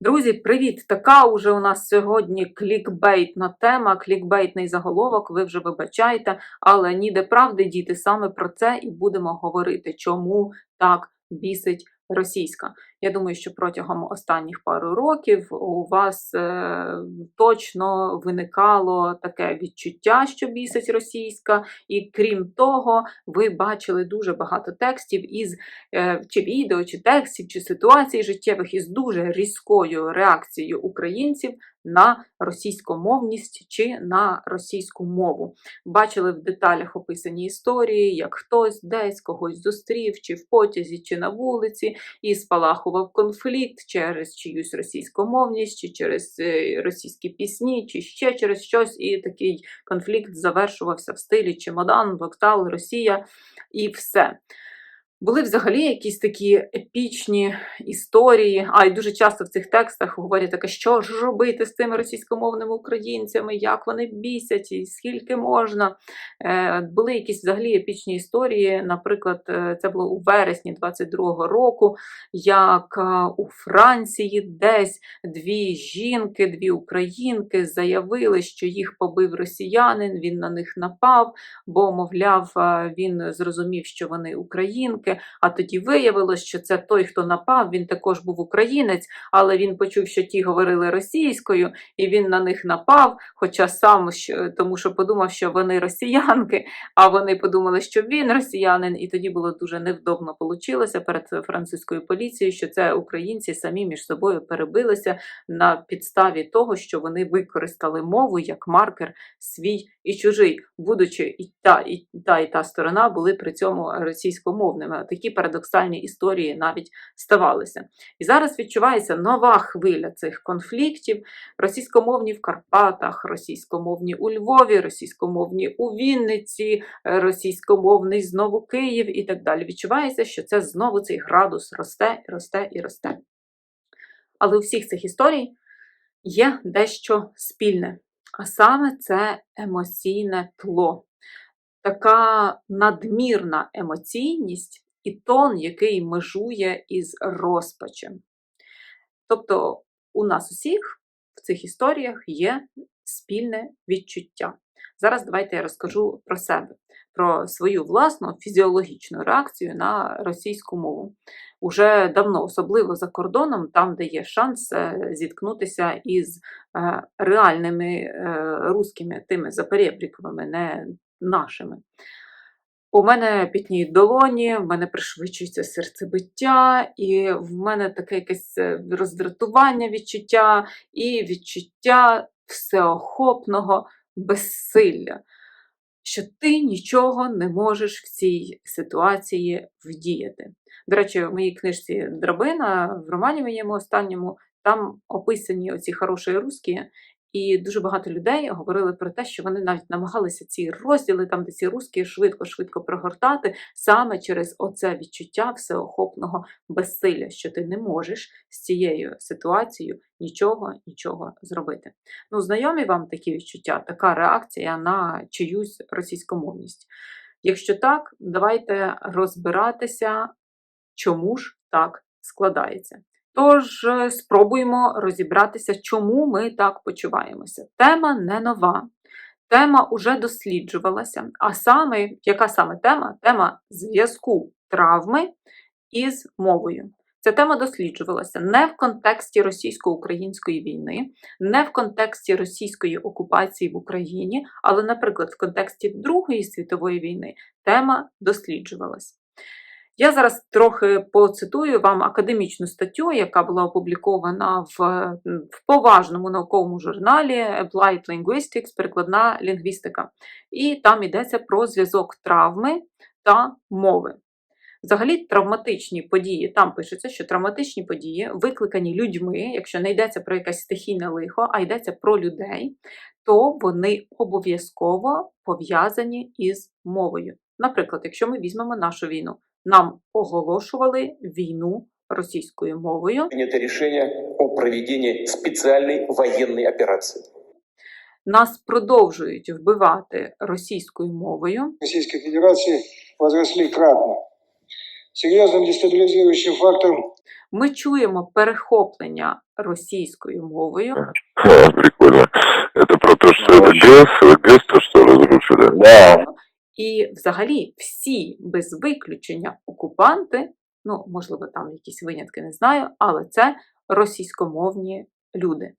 Друзі, привіт! Така уже у нас сьогодні клікбейтна тема, клікбейтний заголовок. Ви вже вибачаєте, але ніде правди, діти, саме про це і будемо говорити, чому так бісить російська. Я думаю, що протягом останніх пару років у вас е, точно виникало таке відчуття, що бісить російська, і крім того, ви бачили дуже багато текстів із е, чи відео, чи текстів, чи ситуацій життєвих із дуже різкою реакцією українців на російськомовність чи на російську мову. Бачили в деталях описані історії, як хтось десь когось зустрів, чи в потязі, чи на вулиці, і спалахував конфлікт через чиюсь російськомовність, чи через е, російські пісні, чи ще через щось, і такий конфлікт завершувався в стилі чемодан, вокзал, Росія і все. Були взагалі якісь такі епічні історії, а й дуже часто в цих текстах говорять таке, що ж робити з тими російськомовними українцями, як вони бісять, і скільки можна. Е, Були якісь взагалі епічні історії. Наприклад, е, це було у вересні 22-го року, як е, у Франції десь дві жінки, дві українки заявили, що їх побив росіянин, він на них напав, бо, мовляв, він зрозумів, що вони українки. А тоді виявилось, що це той, хто напав, він також був українець, але він почув, що ті говорили російською, і він на них напав, хоча сам тому, що подумав, що вони росіянки, а вони подумали, що він росіянин, і тоді було дуже невдобно получилося перед французькою поліцією, що це українці самі між собою перебилися на підставі того, що вони використали мову як маркер свій і чужий, будучи і та, і та, і та сторона були при цьому російськомовними. Такі парадоксальні історії навіть ставалися. І зараз відчувається нова хвиля цих конфліктів: російськомовні в Карпатах, російськомовні у Львові, російськомовні у Вінниці, російськомовний знову Київ і так далі. Відчувається, що це знову цей градус росте, росте і росте. Але у всіх цих історій є дещо спільне, а саме це емоційне тло, така надмірна емоційність і тон, який межує із розпачем. Тобто у нас усіх в цих історіях є спільне відчуття. Зараз давайте я розкажу про себе, про свою власну фізіологічну реакцію на російську мову. Уже давно, особливо за кордоном, там, де є шанс е, зіткнутися із е, реальними е, русскими, тими заперебріковими, не нашими. У мене пітніють долоні, в мене пришвидшується серцебиття, і в мене таке якесь роздратування відчуття і відчуття всеохопного безсилля, що ти нічого не можеш в цій ситуації вдіяти. До речі, в моїй книжці Драбина, в романі моєму останньому, там описані оці хороші русські, і дуже багато людей говорили про те, що вони навіть намагалися ці розділи, там де ці русські швидко-швидко прогортати саме через оце відчуття всеохопного безсилля, що ти не можеш з цією ситуацією нічого, нічого зробити. Ну, знайомі вам такі відчуття, така реакція на чиюсь російськомовність. Якщо так, давайте розбиратися, чому ж так складається. Тож е, спробуємо розібратися, чому ми так почуваємося. Тема не нова. Тема уже досліджувалася. А саме, яка саме тема? Тема зв'язку травми із мовою. Ця тема досліджувалася не в контексті російсько-української війни, не в контексті російської окупації в Україні, але, наприклад, в контексті Другої світової війни тема досліджувалася. Я зараз трохи поцитую вам академічну статтю, яка була опублікована в, в поважному науковому журналі Applied Linguistics, перекладна лінгвістика. І там йдеться про зв'язок травми та мови. Взагалі, травматичні події, там пишеться, що травматичні події, викликані людьми, якщо не йдеться про якесь стихійне лихо, а йдеться про людей, то вони обов'язково пов'язані із мовою. Наприклад, якщо ми візьмемо нашу війну, нам оголошували війну російською мовою. принято решение о проведении специальной военной операции. Нас продовжують вбивати російською мовою. Российской Федерации возросли кратно. Серьезным дестабилизирующим фактором ми чуємо перехоплення російською мовою. Ха, прикольно. Это про то, что это ГЭС, ГЭС то, что разрушили. Да. І взагалі всі без виключення окупанти, ну, можливо, там якісь винятки не знаю, але це російськомовні люди.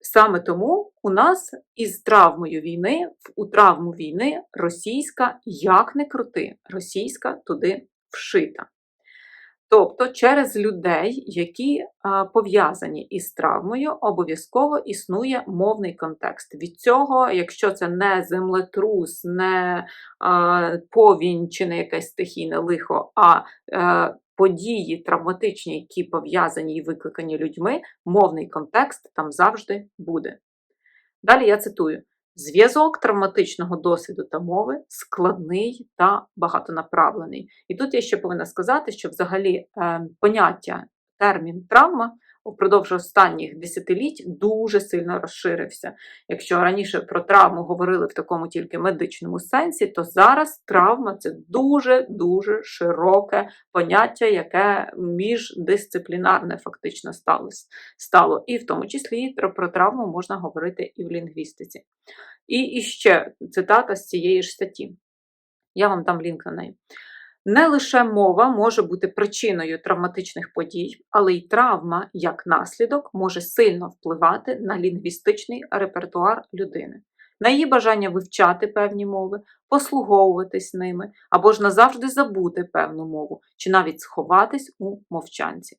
Саме тому у нас із травмою війни, у травму війни російська, як не крути, російська туди вшита. Тобто через людей, які а, пов'язані із травмою, обов'язково існує мовний контекст. Від цього, якщо це не землетрус, не а, повінь чи не якесь стихійне лихо, а е, події травматичні, які пов'язані і викликані людьми, мовний контекст там завжди буде. Далі я цитую: зв'язок травматичного досвіду та мови складний та багатонаправлений. І тут я ще повинна сказати, що взагалі е, поняття термін травма впродовж останніх десятиліть дуже сильно розширився. Якщо раніше про травму говорили в такому тільки медичному сенсі, то зараз травма це дуже дуже широке поняття, яке міждисциплінарне фактично стало. І в тому числі про травму можна говорити і в лінгвістиці. І ще цитата з цієї ж статті. Я вам дам лінк на неї. Не лише мова може бути причиною травматичних подій, але й травма як наслідок може сильно впливати на лінгвістичний репертуар людини, на її бажання вивчати певні мови, послуговуватись ними або ж назавжди забути певну мову, чи навіть сховатись у мовчанці.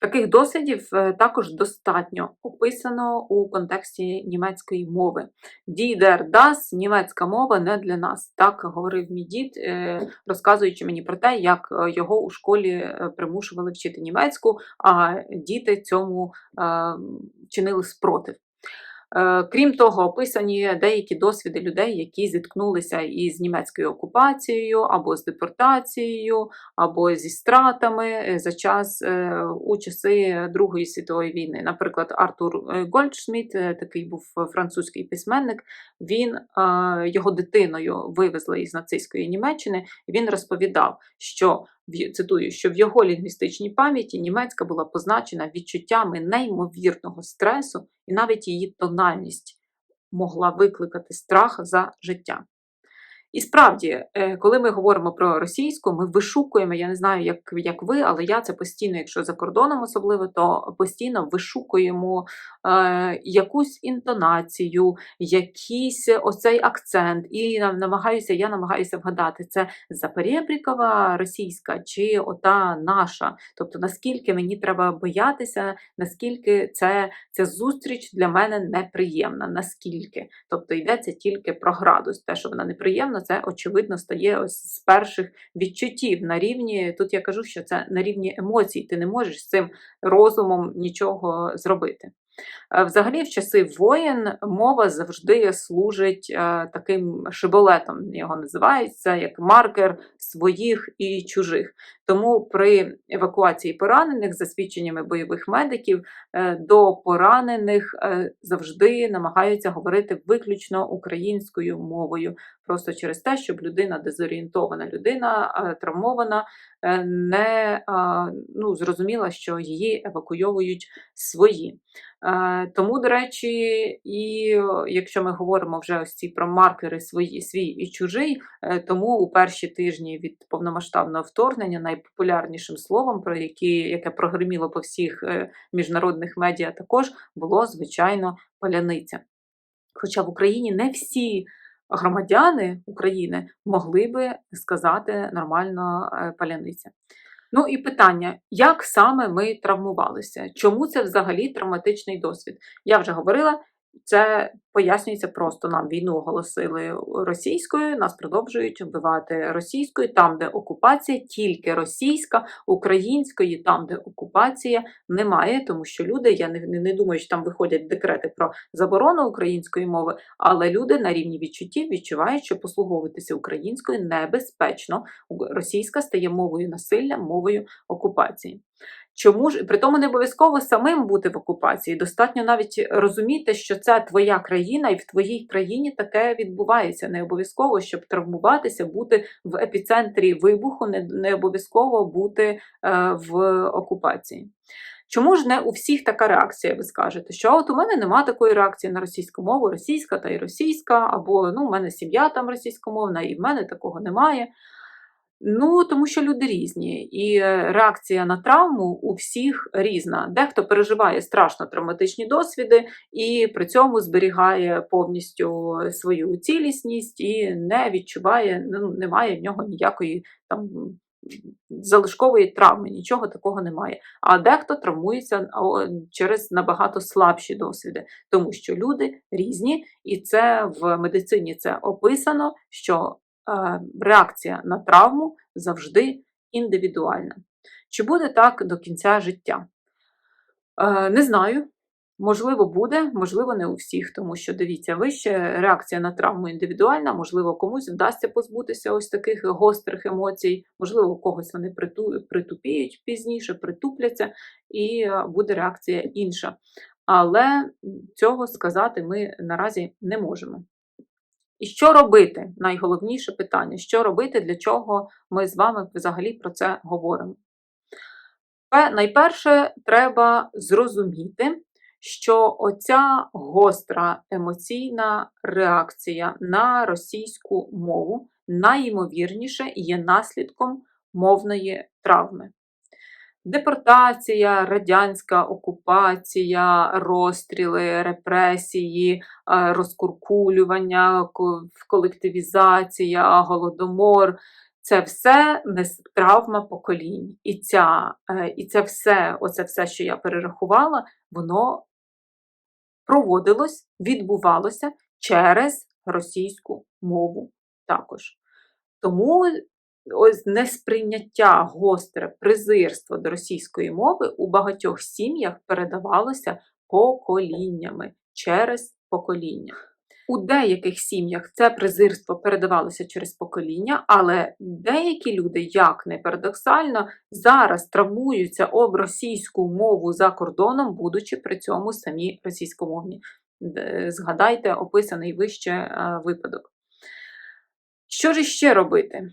Таких дослідів е, також достатньо описано у контексті німецької мови. «Дідер дас» – німецька мова не для нас. Так говорив мій дід, е, розказуючи мені про те, як е, його у школі примушували вчити німецьку, а діти цьому е, чинили спротив. Е, Крім того, описані деякі досвіди людей, які зіткнулися із німецькою окупацією, або з депортацією, або зі стратами е, за час е, у часи Другої світової війни. Наприклад, Артур Гольдшміт, такий був французький письменник, він його дитиною вивезли із нацистської Німеччини. Він розповідав, що цитую, що в його лінгвістичній пам'яті німецька була позначена відчуттями неймовірного стресу, і навіть її тональність могла викликати страх за життя. І справді, е, коли ми говоримо про російську, ми вишукуємо, я не знаю, як, як ви, але я це постійно, якщо за кордоном особливо, то постійно вишукуємо е, якусь інтонацію, якийсь оцей акцент, і нам- намагаюся, я намагаюся вгадати, це Запорєбрікова російська чи ота наша. Тобто, наскільки мені треба боятися, наскільки це, ця зустріч для мене неприємна, наскільки. Тобто йдеться тільки про градус. Те, що вона неприємна, це очевидно стає ось з перших відчуттів на рівні. Тут я кажу, що це на рівні емоцій. Ти не можеш з цим розумом нічого зробити. Е, Взагалі, в часи воєн мова завжди служить е, таким шиболетом, його називають, це як маркер своїх і чужих. Тому при евакуації поранених, за свідченнями бойових медиків, е, до поранених е, завжди намагаються говорити виключно українською мовою, просто через те, щоб людина дезорієнтована, людина е, травмована, не ну, зрозуміла, що її евакуйовують свої. Тому, до речі, і якщо ми говоримо вже ось ці про маркери свої, свій і чужий, тому у перші тижні від повномасштабного вторгнення найпопулярнішим словом, про які, яке прогреміло по всіх е, міжнародних медіа, також було звичайно паляниця. Хоча в Україні не всі громадяни України могли би сказати нормально е, паляниця. Ну і питання, як саме ми травмувалися? Чому це взагалі травматичний досвід? Я вже говорила, це пояснюється просто. Нам війну оголосили російською, нас продовжують вбивати російською, там, де окупація, тільки російська, української, там, де окупація, немає, тому що люди, я не, не, думаю, що там виходять декрети про заборону української мови, але люди на рівні відчуттів відчувають, що послуговуватися українською небезпечно. Російська стає мовою насилля, мовою окупації. Чому ж при тому не обов'язково самим бути в окупації? Достатньо навіть розуміти, що це твоя країна, і в твоїй країні таке відбувається. Не обов'язково, щоб травмуватися, бути в епіцентрі вибуху, не, не обов'язково бути е, в окупації. Чому ж не у всіх така реакція, ви скажете? Що от у мене нема такої реакції на російську мову, російська та й російська, або ну, у мене сім'я там російськомовна, і в мене такого немає. Ну, тому що люди різні, і е, реакція на травму у всіх різна. Дехто переживає страшно травматичні досвіди і при цьому зберігає повністю свою цілісність і не відчуває, ну, немає в нього ніякої там залишкової травми, нічого такого немає. А дехто травмується через набагато слабші досвіди, тому що люди різні, і це в медицині це описано, що реакція на травму завжди індивідуальна. Чи буде так до кінця життя? Е, не знаю. Можливо, буде, можливо, не у всіх, тому що дивіться, вище реакція на травму індивідуальна, можливо, комусь вдасться позбутися ось таких гострих емоцій, можливо, у когось вони притупіють пізніше, притупляться, і е, буде реакція інша. Але цього сказати ми наразі не можемо. І що робити? Найголовніше питання: що робити, для чого ми з вами взагалі про це говоримо? Найперше, треба зрозуміти, що оця гостра емоційна реакція на російську мову найімовірніше є наслідком мовної травми. Депортація, радянська окупація, розстріли, репресії, е, розкуркулювання, колективізація, голодомор це все травма поколінь. І, ця, е, і це все, оце все, що я перерахувала, воно проводилось, відбувалося через російську мову також. Тому ось несприйняття гостре презирство до російської мови у багатьох сім'ях передавалося поколіннями через покоління. У деяких сім'ях це презирство передавалося через покоління, але деякі люди, як не парадоксально, зараз травмуються об російську мову за кордоном, будучи при цьому самі російськомовні. Згадайте описаний вище е, випадок. Що ж іще робити?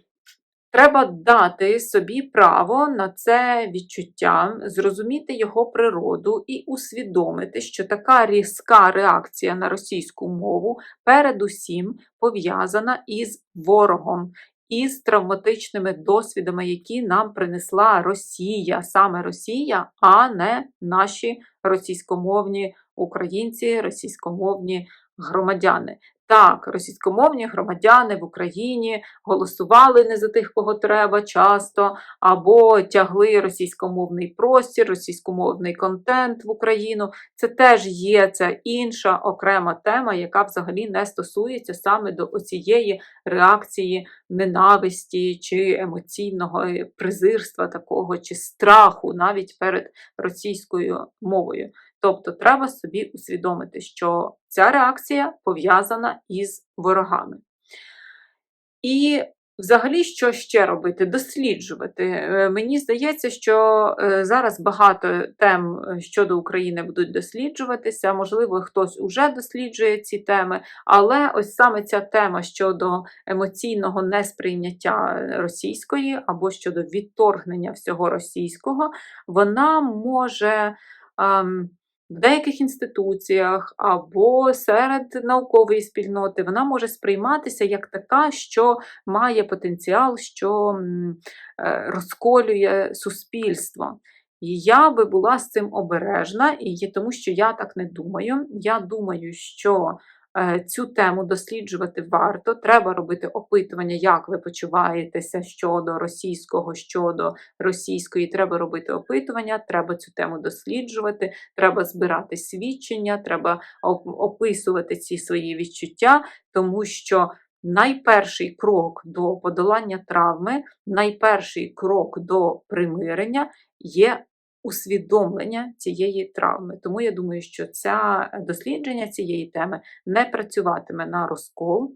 Треба дати собі право на це відчуття, зрозуміти його природу і усвідомити, що така різка реакція на російську мову передусім пов'язана із ворогом, із травматичними досвідами, які нам принесла Росія, саме Росія, а не наші російськомовні українці, російськомовні громадяни. Так, російськомовні громадяни в Україні голосували не за тих, кого треба часто, або тягли російськомовний простір, російськомовний контент в Україну. Це теж є це інша окрема тема, яка взагалі не стосується саме до оцієї реакції ненависті чи емоційного презирства такого, чи страху навіть перед російською мовою. Тобто треба собі усвідомити, що ця реакція пов'язана із ворогами. І взагалі, що ще робити? Досліджувати. Е, Мені здається, що е, зараз багато тем е, щодо України будуть досліджуватися. Можливо, хтось уже досліджує ці теми, але ось саме ця тема щодо емоційного несприйняття російської або щодо відторгнення всього російського, вона може. ем, в деяких інституціях або серед наукової спільноти вона може сприйматися як така, що має потенціал, що е, розколює суспільство. І я би була з цим обережна, і тому що я так не думаю. Я думаю, що цю тему досліджувати варто. Треба робити опитування, як ви почуваєтеся щодо російського, щодо російської. Треба робити опитування, треба цю тему досліджувати, треба збирати свідчення, треба описувати ці свої відчуття, тому що найперший крок до подолання травми, найперший крок до примирення є усвідомлення цієї травми. Тому я думаю, що це дослідження цієї теми не працюватиме на розкол,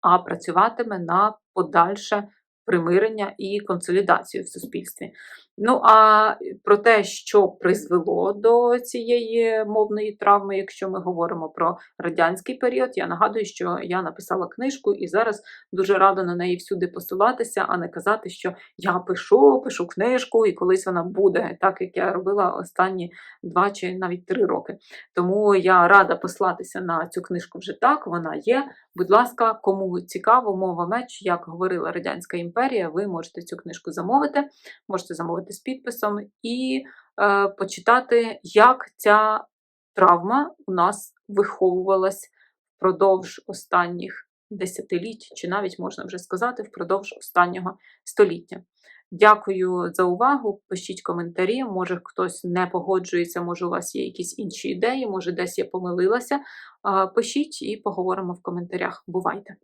а працюватиме на подальше примирення і консолідацію в суспільстві. Ну а про те, що призвело до цієї мовної травми, якщо ми говоримо про радянський період, я нагадую, що я написала книжку і зараз дуже рада на неї всюди посилатися, а не казати, що я пишу, пишу книжку, і колись вона буде, так як я робила останні два чи навіть три роки. Тому я рада послатися на цю книжку вже так. Вона є. Будь ласка, кому цікаво, мова меч, як говорила Радянська імперія, ви можете цю книжку замовити, можете замовити з підписом і е, почитати, як ця травма у нас виховувалась впродовж останніх десятиліть, чи навіть можна вже сказати, впродовж останнього століття. Дякую за увагу. Пишіть коментарі. Може хтось не погоджується, може у вас є якісь інші ідеї, може десь я помилилася. Пишіть і поговоримо в коментарях. Бувайте!